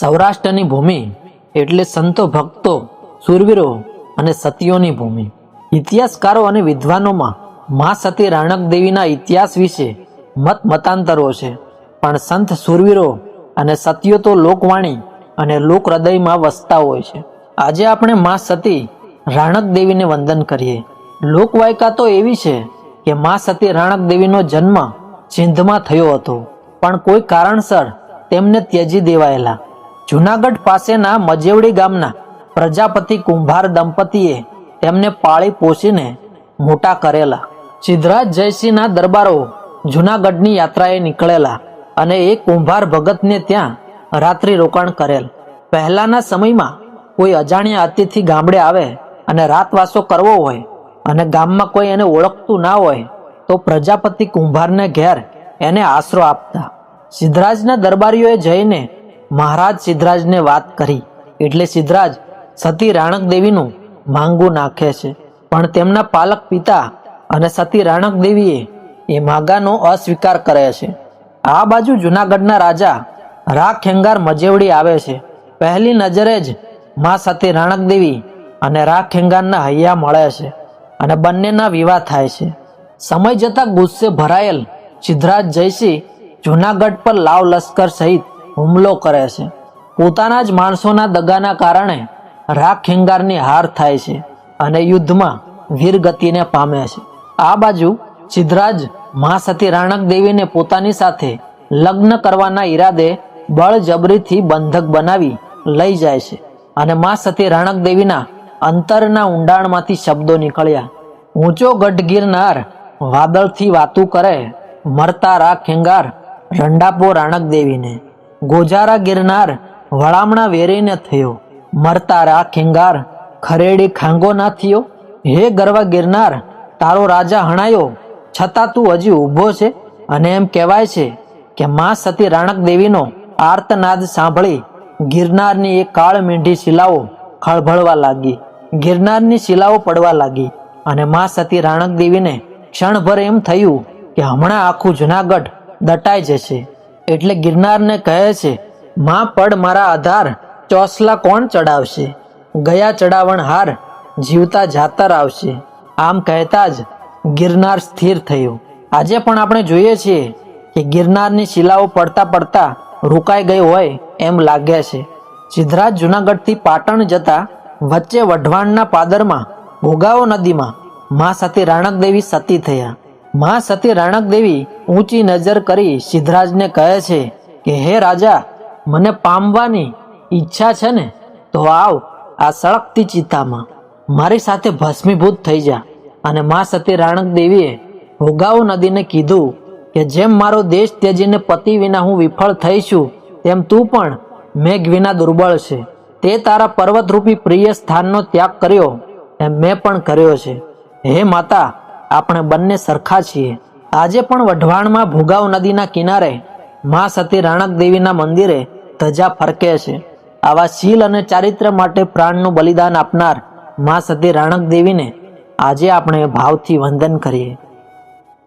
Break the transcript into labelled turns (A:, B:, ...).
A: સૌરાષ્ટ્રની ભૂમિ એટલે સંતો ભક્તો, સુરવીરો અને સતીઓની ભૂમિ. ઇતિહાસકારો અને વિદ્વાનોમાં મા સતી રાણક દેવીના ઇતિહાસ વિશે મત મતાંતરો છે. પણ સંત સુરવીરો અને સતીઓ તો લોકવાણી અને લોક હૃદયમાં વસતા હોય છે. આજે આપણે મા સતી રાણક દેવીને વંદન કરીએ. લોકવાયકા તો એવી છે કે મા સતી રાણક દેવીનો જન્મ સિંધમાં થયો હતો. પણ કોઈ કારણસર તેમને ત્યજી દેવાયેલા. જુનાગઢ પાસેના મજેવડી ગામના પ્રજાપતિ કુંભાર દંપતીએ તેમને પાળી પોષીને મોટા કરેલા. સિદ્ધરાજ જયસિંહના દરબારો જુનાગઢની યાત્રાએ નીકળેલા અને એ કુંભાર ભગતને ત્યાં રાત્રિ રોકાણ કરેલ. પહેલાના સમયમાં કોઈ અજાણ્યા અતિથિ ગામડે આવે અને રાતવાસો કરવો હોય અને ગામમાં કોઈ એને ઓળખતું ના હોય, તો પ્રજાપતિ કુંભારને ઘેર એને આશરો આપતા. સિદ્ધરાજના દરબારીઓએ જઈને મહારાજ સિદ્ધરાજને વાત કરી. એટલે સિદ્ધરાજ સતી રાણક દેવીનું માંગું નાખે છે. પણ તેમના પાલક પિતા અને સતી રાણક દેવીએ એ માગાનો અસ્વીકાર કરે છે. આ બાજુ જુનાગઢના રાજા રા ખેંગાર મજેવડી આવે છે. પહેલી નજરે જ મા સતી રાણક દેવી અને રા ખેંગારના હૈયા મળે છે અને બંનેના વિવાહ થાય છે. સમય જતાં ગુસ્સે ભરાયેલ સિદ્ધરાજ જયસિંહ જુનાગઢ પર લાવ લશ્કર સહિત હુમલો કરે છે. પોતાના જ માણસોના દગાના કારણે રાખ ખેંગારની હાર થાય છે અને યુદ્ધમાં વીરગતિને પામે છે. આ બાજુ સિદ્ધરાજ મા સતી રાણક દેવીને પોતાની સાથે લગ્ન કરવાના ઈરાદે બળજબરીથી બંધક બનાવી લઈ જાય છે અને મા સતી રાણક દેવીના અંતરના ઊંડાણમાંથી શબ્દો નીકળ્યા. ઊંચો ગઢ ગિરનાર વાદળથી વાતું કરે મરતા રાખ ખેંગાર રંડાપો રાણક દેવીને. ગોજારા ગિરનાર વળામણા વેરીને થયો. મરતા રા ખેંગાર ખરેડી ખાંગો ના થયો. હે ગરવા ગિરનાર, તારો રાજા હણાયો. છતાં તું હજી ઊભો છે અને એમ કહેવાય છે કે મા સતી રાણક દેવીનો આર્તનાદ સાંભળી ગિરનારની એક કાળ મીંઢી શિલાઓ ખળભળવા લાગી. ગિરનારની શિલાઓ પડવા લાગી અને મા સતી રાણક દેવીને ક્ષણભર એમ થયું કે હમણાં આખું જુનાગઢ દટાઈ જશે. એટલે ગિરનારને કહે છે, માં, પડ મારા આધાર. ચોસલા કોણ ચડાવશે? ગયા ચડાવણ હાર જીવતા જાતર આવશે. આમ કહેતા જ ગિરનાર સ્થિર થયું. આજે પણ આપણે જોઈએ છીએ કે ગિરનારની શિલાઓ પડતા પડતા રોકાઈ ગઈ હોય એમ લાગે છે. સિદ્ધરાજ જુનાગઢથી પાટણ જતા વચ્ચે વઢવાણના પાદરમાં ભોગાવો નદીમાં મા સતી રાણકદેવી સતી થયા. મા સતી રાણક દેવી ઊંચી નજર કરી સિદ્ધરાજને કહે છે કે, હે રાજા, મને પામવાની ઈચ્છા છે ને, તો આવ આ સળગતી ચિતામાં મારી સાથે ભસ્મીભૂત થઈ જા. અને મા સતી રાણક દેવીએ ભોગાવો નદીને કીધું કે, જેમ મારો દેશ ત્યજીને પતિ વિના હું વિફળ થઈશું તેમ તું પણ મેઘ વિના દુર્બળ છે. તે તારા પર્વતરૂપી પ્રિય સ્થાનનો ત્યાગ કર્યો, એમ મેં પણ કર્યો છે. હે માતા આપણે બંને સરખા છીએ. આજે પણ વઢવાણમાં ભોગાવ નદીના કિનારે મા સતી રાણક દેવીના મંદિરે ધજા ફરકે છે. આવા શીલ અને ચારિત્ર માટે પ્રાણનું બલિદાન આપનાર મા સતી રાણક દેવીને આજે આપણે ભાવથી વંદન કરીએ.